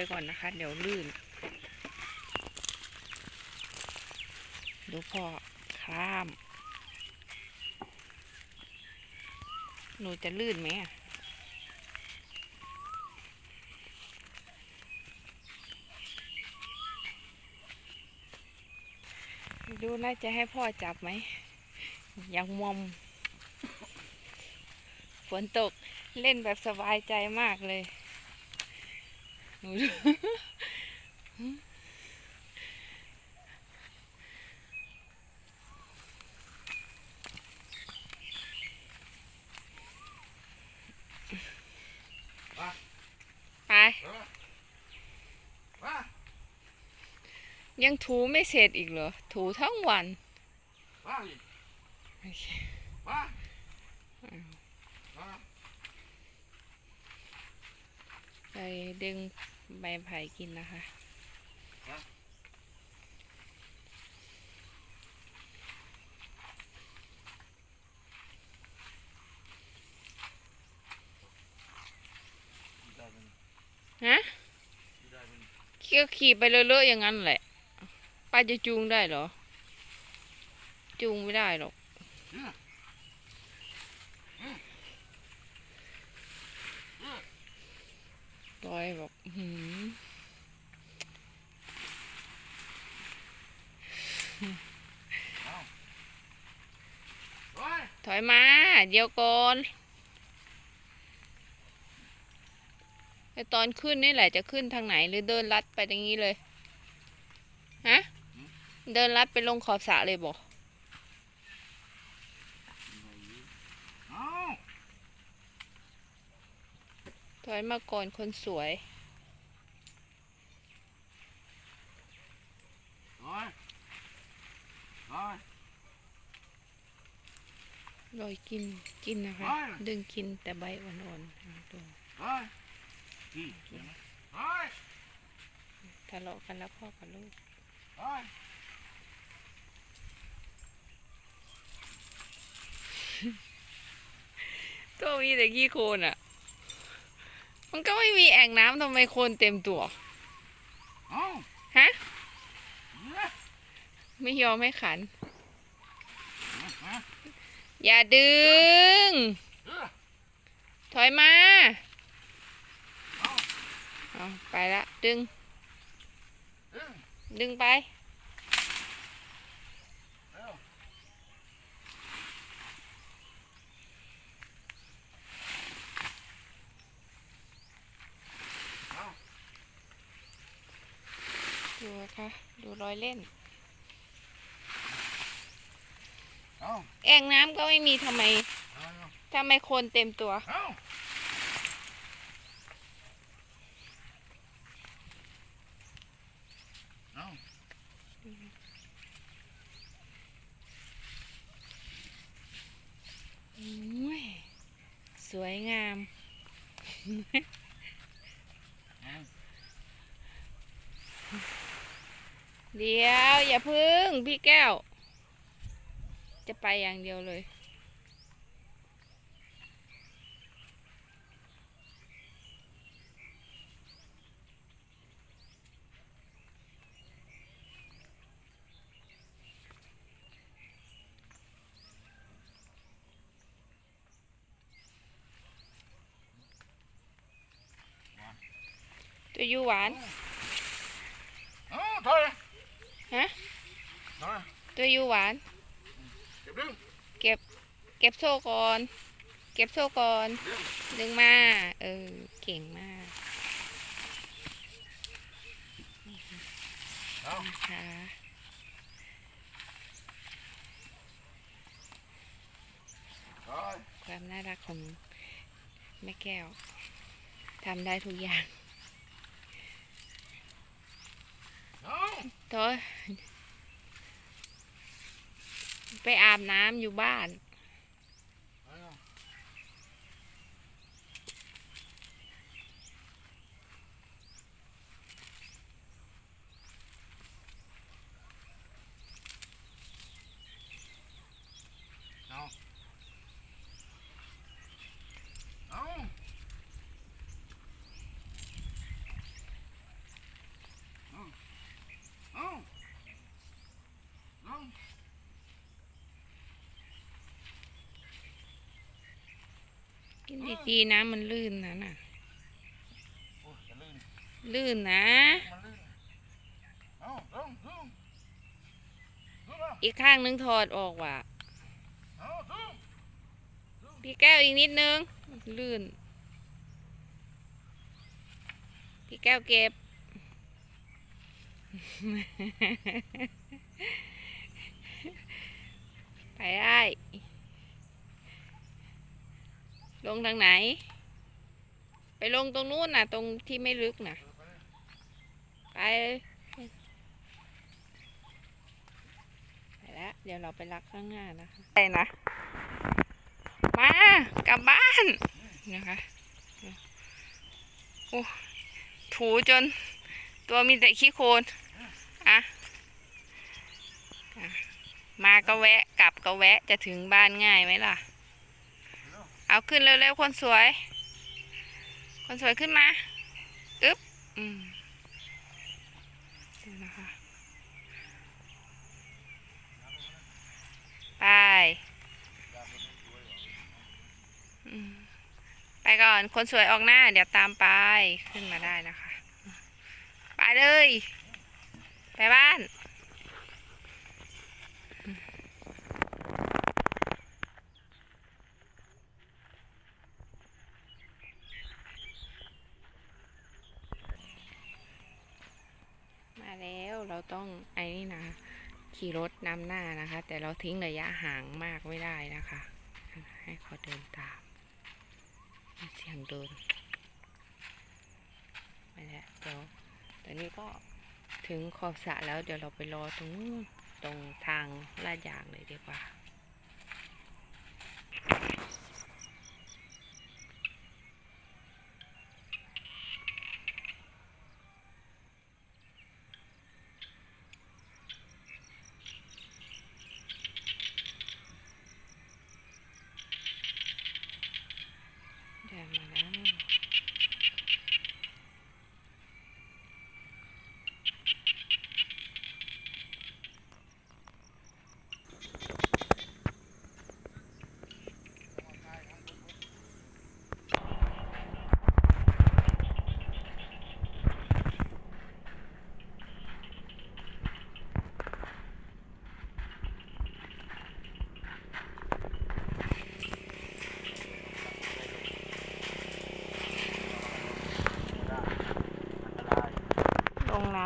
ไปก่อนนะคะ เดี๋ยวลื่น ดูพ่อข้าม หนูจะลื่นไหมดูน่าจะให้พ่อจับไหม ยังมอม ฝนตกเล่นแบบสบายใจมากเลย ไป ยังถูไม่เสร็จอีกเหรอ ถูทั้งวันไปดึง ใบไผ่กินนะคะได้เป็นฮะได้เป็นก็ขี่ไปเลอะๆอย่างนั้นแหละ ป้าจะจูงได้เหรอ จูงไม่ได้หรอก อยบอกอื้อหือโอ้ยถอยมา เดี๋ยวก่อนไอตอนขึ้นนี่แหละจะขึ้นทางไหนหรือเดินลัดไปอย่างนี้เลย ฮะ เดินลัดไปลงขอบสระเลยบอก เอา ถอยมาก่อนคนสวยโอ้ยโอ้ยรอยกินกินนะคะว้ายดึงกินแต่ใบอ่อนๆเอาตัวโอ้ยกี่เห็นไหมโอ้ยทะเลาะกันแล้วพ่อกับลูกโอ้ยก็มีแต่ขี้โคลนอะ มันก็ไม่มีแอ่งน้ำทำไมโคลนเต็มตัว เอาฮะ ไม่ยอมให้ขัน อย่าดึง ถอยมาเอาเอไปละ ดึง ดึงไป เร็วเอา ดูนะคะดูรอยเล่น เอาแอ่งน้ำก็ไม่มีทำไมเอาเอาทำไมโคลนเต็มตัว เอาเอาอุ้ยสวยงาม เอา เดี๋ยวอย่าพึ่งพี่แก้ว จะไปอย่างเดียวเลย ตัวยูหวาน เอาถอยเลย ฮะถอยตัวยูหวาน เก็บดึงเก็บ เก็บโซ่ก่อน เก็บโซ่ก่อน ดึงดึงมา เออ เก่งมากเอานะคะถอยความน่ารักของแม่แก้วทำได้ทุกอย่าง เอา ตัวไปอาบน้ำอยู่บ้าน เอา เอาเอา กินดีๆนะมันลื่นนะน่ะลื่นนะอีกข้างนึงถอดออกว่ะพี่แก้วอีกนิดนึง ลื่น พี่แก้วเก็บ ไปได้ ลงทางไหน ไปลงตรงนู้นน่ะ ตรงที่ไม่ลึกน่ะ ไปเลยไปแล้วเดี๋ยวเราไปรักข้างหน้านะคะไปนะ มากลับบ้านนะคะโอ้ถูจน ตัวมีแต่ขี้โคลนอะอะมาก็แวะ กลับก็แวะจะถึงบ้านง่ายไหมล่ะ เอาขึ้นเร็วๆคนสวย คนสวยขึ้นมา อึ๊บอืมเดี๋ยวนะคะ ไปอืมไปก่อน คนสวยออกหน้า เดี๋ยวตามไป ขึ้นมาได้นะคะ ไปเลย ไปบ้าน แล้วเราต้องไอ้นี่นะขี่รถนำหน้านะคะ แต่เราทิ้งระยะห่างมากไม่ได้นะคะ ให้เขาเดินตาม เสียงเดินไปแล้วเดี๋ยวตอนนี้ก็ถึงขอบสระแล้วเดี๋ยวเราไปรอตรงตรงทางลาดยางเลยดีกว่า เดินมาแล้ว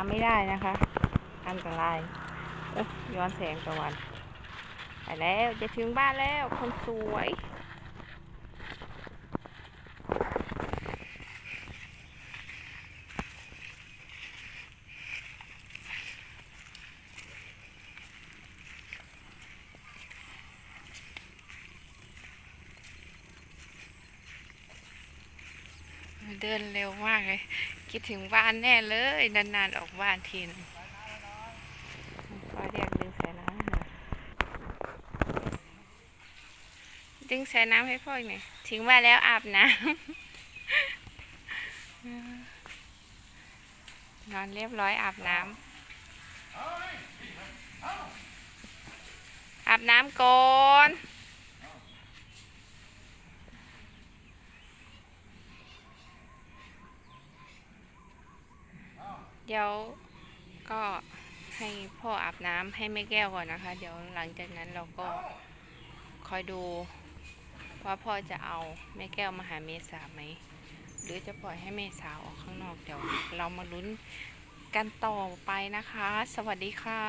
ไม่ได้นะคะ อันตรายยย้อนแสงตะวันไปแล้วจะถึงบ้านแล้ว คนสวยเดินเร็วมากเลย คิดถึงบ้านแน่เลย นานๆออกบ้านทีนึงพ่อเรียกดึงสายน้ำให้หน่อยดึงสายน้ำให้พ่ออีกหน่อยถึงบ้านแล้วอาบน้ำนอนเรียบร้อยอาบน้ำอาบน้ำก่อน เดี๋ยวก็ให้พ่ออาบน้ำให้แม่แก้วก่อนนะคะ เดี๋ยวหลังจากนั้นเราก็คอยดูว่าพ่อจะเอาแม่แก้วมาหาเมษาไหม หรือจะปล่อยให้เมษาออกข้างนอกเดี๋ยวเรามาลุ้นกันต่อไปนะคะ สวัสดีค่ะ